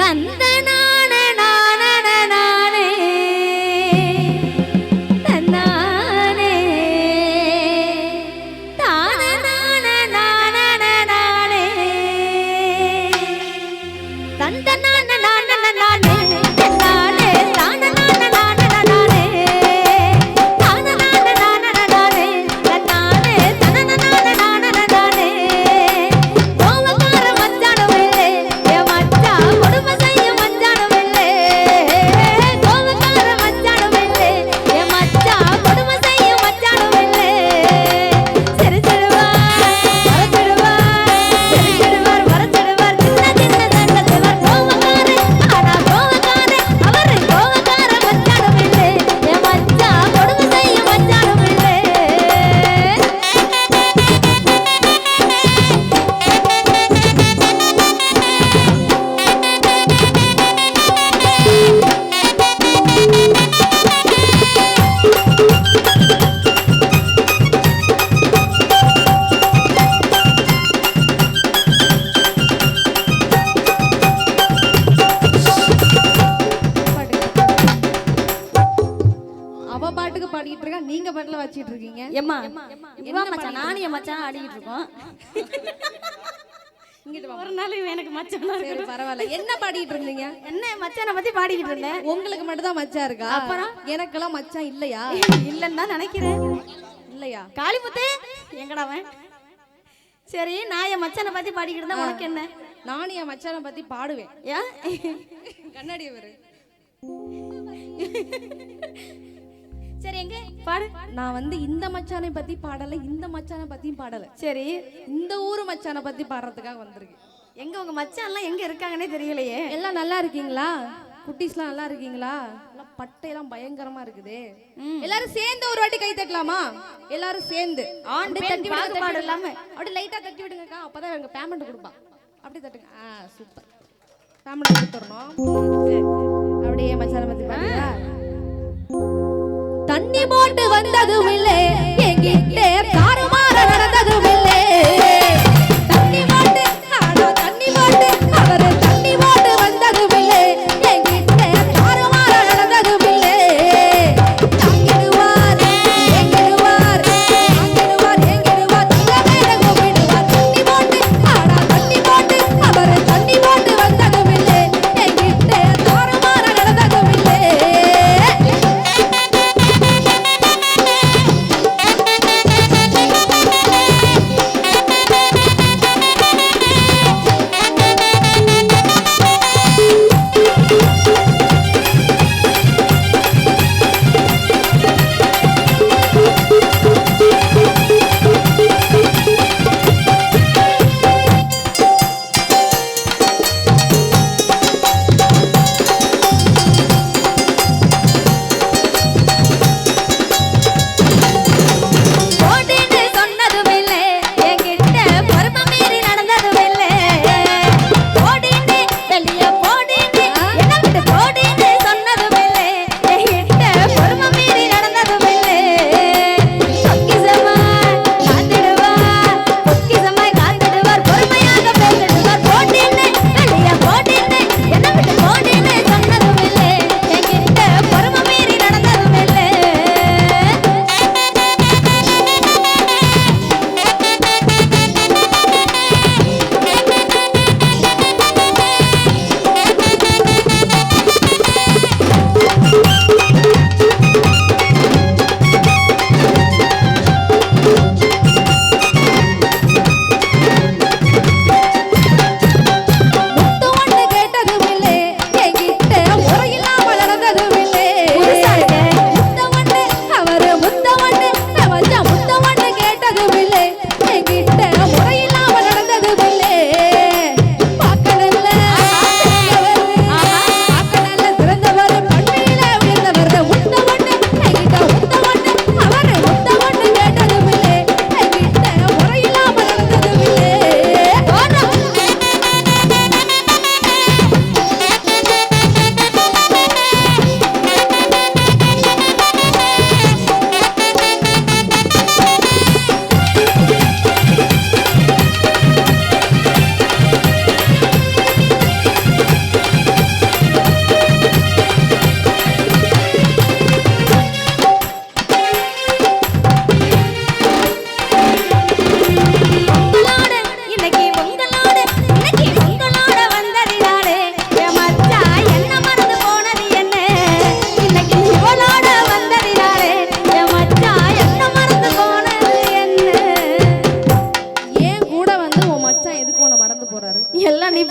வந்த நானே நானே நானே தன்னானே தான நானே நானே நானே தந்த நானும் என் மச்சான் ஆடிக்கிட்டு இருக்கோம் ஒரு நாள் எனக்கு மச்சான் சரி பரவாயில்ல. என்ன பாடிட்டு இருந்தீங்க? என்ன மச்சானை பத்தி பாடிக்கிட்டு இருந்தேன். உங்களுக்கு மட்டும் தான் மச்சான் இருக்கா? அப்புறம்? எனக்கெல்லாம் மச்சான் இல்லையா? இல்லைன்னு தான் நினைக்கிறேன். இல்லையா? காளிமுத்து எங்கடா அவன்? சரி நான் என் மச்சானை பத்தி பாடிக்கிட்டு இருந்தா உனக்கு என்ன? நானும் என் மச்சானை பத்தி பாடுவேன். ஏன்? கண்ணாடி வரு சரி எங்க? பாடு நான் வந்து இந்த மச்சானை பத்தி பாடல இந்த மச்சானை பத்தியும் பாடல. சரி. இந்த ஊரு மச்சானை பத்தி பாடுறதுக்காக வந்திருக்கேன் எங்க உங்க மச்சான்லாம் எங்க இருக்காங்கன்னே தெரியலையே. எல்லாம் நல்லா இருக்கீங்களா? குட்டீஸ்லாம் நல்லா இருக்கீங்களா? எல்லாம் பட்டையெல்லாம் பயங்கரமா இருக்குது. எல்லாரும் சேர்ந்து ஒரு வாட்டி கை தட்டலாமா? எல்லாரும் சேர்ந்து. ஆண் அப்படியே பெண் தட்டி விடுங்க, தட்டி இல்லாம. அப்படியே லைட்டா தட்டி விடுங்கக்கா. அப்பதான் எங்க பேமெண்ட் கொடுப்பா அப்படி தட்டுங்க. ஆ சூப்பர் பேமெண்ட் கொடுத்துடணும். அப்படியே மச்சான பத்தி பாத்தீங்களா? தண்ணி போட்டு வந்ததும் இல்லை எங்கிட்டே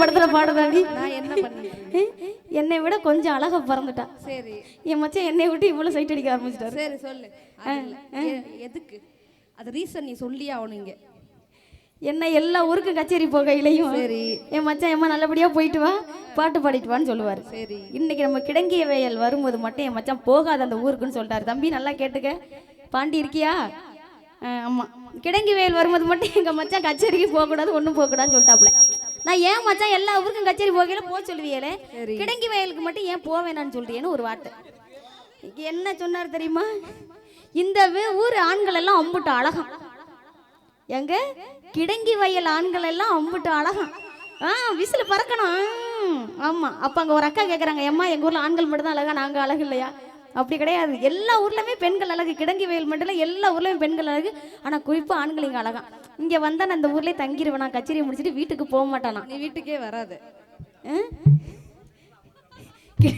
என்ன பண்ணீங்க என்னை விட கொஞ்சம் அழகா பிறந்துட்டா. சரி. என் மச்சான் என்னை விட்டு இவ்வளவு சைட் அடிக்க ஆரம்பிச்சிட்டாரு. சரி சொல்லு. எதுக்கு? அது ரீசன் நீ சொல்லியே ஆகணும் இங்க. என்ன எல்லா ஊருக்கும் கச்சேரி போகையிலையும் சரி. என் மச்சான் எம்மா நல்லபடியா போயிட்டு வா. பாட்டு பாடிட்டு வான்னு சொல்லுவாரு. சரி. இன்னைக்கு நம்ம கிடங்கிய வயல் வரும்போது மட்டும் என் மச்சான் போகாத அந்த ஊருக்குன்னு சொல்லிட்டாரு. தம்பி நல்லா கேட்டுக்க. பாண்டி இருக்கியா? அஹ் ஆமா. கிடங்கி வயல் வரும்போது மட்டும் எங்க மச்சான் கச்சேரிக்கு போகக்கூடாது ஒன்றும் போகக்கூடாதுன்னு சொல்லிட்டாப்புல. நான் ஏன் மச்சான் எல்லா ஊருக்கும் கச்சேரி போகையில போக சொல்லுவியலே. கிடங்கி வயலுக்கு மட்டும் ஏன் போவேனான்னு சொல்றியேன்னு ஒரு வார்த்தை. என்ன சொன்னார் தெரியுமா? இந்த ஊர் ஆண்கள் எல்லாம் அம்புட்டு அழகாம். எங்க? கிடங்கி வயல் ஆண்கள் எல்லாம் அம்புட்டு அழகாம். ஆ விசில பறக்கணும். ம், ஆமா. அப்ப அங்க ஒரு அக்கா கேக்குறாங்க ஏம்மா எங்க ஊர்ல ஆண்கள் மட்டும் தான் அழகா நாங்க அழகு இல்லையா? அப்படி கிடையாது. எல்லா ஊர்லயுமே பெண்கள் அழகு. கிடங்கி வயல் மட்டும் எல்லா ஊர்லயும் பெண்கள் அழகு. ஆனா குறிப்பா ஆண்கள் இங்க அழகா. இங்க வந்தா நான் இந்த ஊர்லயே தங்கிடுவேன் நான் கச்சேரி முடிச்சிட்டு வீட்டுக்கு போக மாட்டானா? நீ வீட்டுக்கே வராத.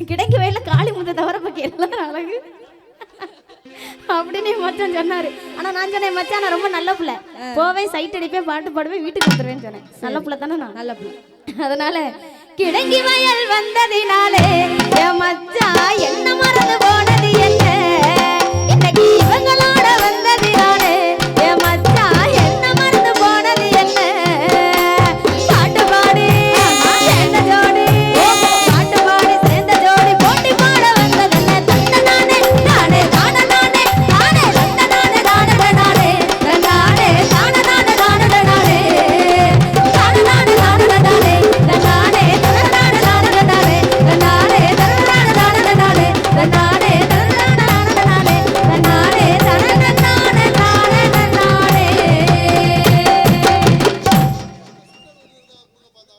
கிடங்கி வயல்ல காளி முந்த தவிர பக்கம் எல்லாரும் அழகு. அப்படின்னு மச்சான் சொன்னாரு. ஆனா நான் சொன்னேன் மச்சான் நான் ரொம்ப நல்ல பிள்ளை. போவேன் சைட் அடிப்பேன் பாட்டு பாடுவேன் வீட்டுக்கு வந்துருவேன்னு சொன்னேன். நல்ல பிள்ளை தானே நான்? நல்ல பிள்ளை. அதனால கிடங்கி வயல் வந்ததினாலே